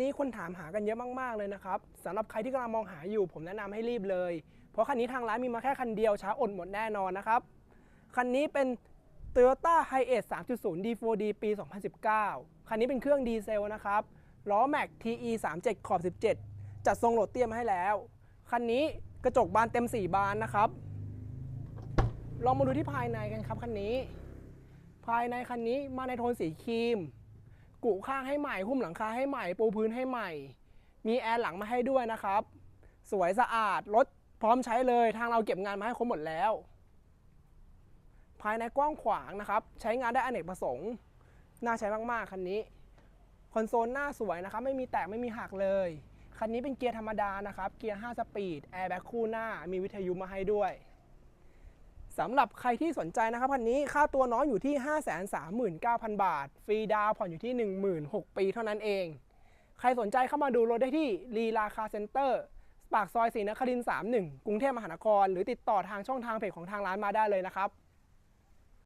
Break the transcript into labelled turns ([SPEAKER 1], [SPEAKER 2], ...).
[SPEAKER 1] นี้คนถามหากันเยอะมากๆเลยนะครับสำหรับใครที่กำลังมองหาอยู่ ผมแนะนำให้รีบเลย เพราะคันนี้ทางร้านมีมาแค่คันเดียวช้าอดหมดแน่นอนนะครับ คันนี้เป็น Toyota Hiace 3.0 D4D ปี 2019 คันนี้เป็นเครื่องดีเซลนะครับล้อแม็ก TE 37ขอบ17 จัดทรงโหลดเตี้ยมาให้แล้ว คันนี้กระจกบานเต็ม 4 บานนะครับ ลองมาดูที่ภายในกันครับคันนี้ ภายในคันนี้มาในโทนสีครีม กุข้างให้ใหม่หุ้มหลังคาให้ใหม่ปูพื้นให้ใหม่ มีแอร์หลังมาให้ด้วยนะครับ สวยสะอาดรถพร้อมใช้เลยทางเราเก็บงานมาให้ครบหมดแล้ว ภายในกว้างขวางนะครับ ใช้งานได้อเนกประสงค์น่าใช้มากๆคันนี้คอนโซลหน้าสวยนะครับไม่มีแตกไม่มีหักเลยคันนี้เป็นเกียร์ธรรมดานะครับ เกียร์ 5 สปีด แอร์แบ็คคู่หน้า มีวิทยุมาให้ด้วย สำหรับใครที่สนใจนะครับคันนี้ค่าตัวน้อยอยู่ที่ 539,000 บาท ฟรีดาวผ่อนอยู่ที่ 16,000ปีเท่านั้นเอง ใครสนใจเข้ามาดูรถได้ที่ลีลาคาเซ็นเตอร์ปากซอยศรีนครินทร์31 กรุงเทพมหานคร หรือติดต่อทางช่องทางเพจของทางร้านมาได้เลยนะครับ